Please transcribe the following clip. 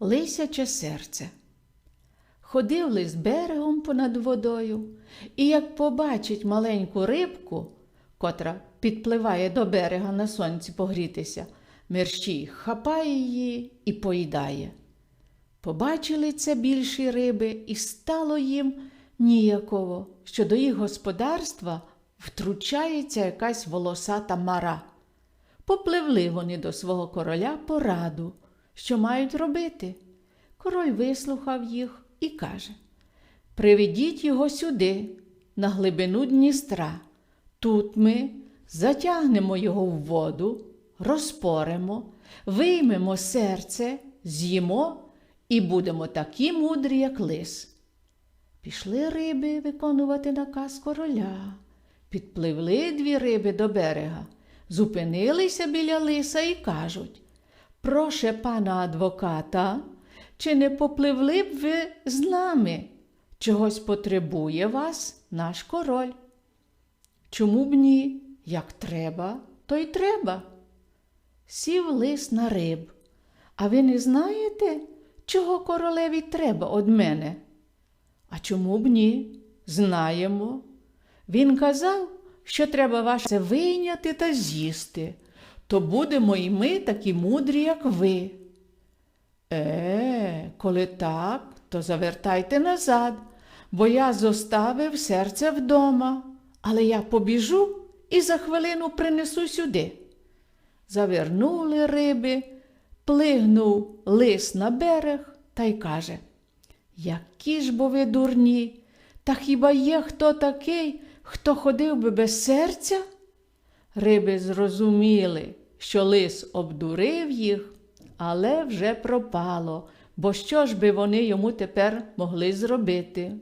Лисяче серце. Ходив лис берегом понад водою, і як побачить маленьку рибку, котра підпливає до берега на сонці погрітися, мерщій хапає її і поїдає. Побачили це більші риби, і стало їм ніяково, що до їх господарства втручається якась волосата мара. Попливли вони до свого короля пораду, що мають робити. Король вислухав їх і каже: Приведіть його сюди, на глибину Дністра. Тут ми затягнемо його в воду, розпоримо, виймемо серце, з'їмо і будемо такі мудрі, як лис. Пішли риби виконувати наказ короля. Підпливли дві риби до берега, зупинилися біля лиса і кажуть Проше пана адвоката, чи не попливли б ви з нами? Чогось потребує вас наш король. Чому б ні? Як треба, то й треба. Сів лис на риб. А ви не знаєте, чого королеві треба од мене? А чому б ні? Знаємо. Він казав, що треба ваше вийняти та з'їсти, то будемо і ми такі мудрі, як ви. Е, коли так, то завертайте назад, бо я зоставив серце вдома, але я побіжу і за хвилину принесу сюди. Завернули риби, плигнув лис на берег та й каже Які ж бо ви дурні, та хіба є хто такий, хто ходив би без серця? Риби зрозуміли, що лис обдурив їх, але вже пропало, бо що ж би вони йому тепер могли зробити?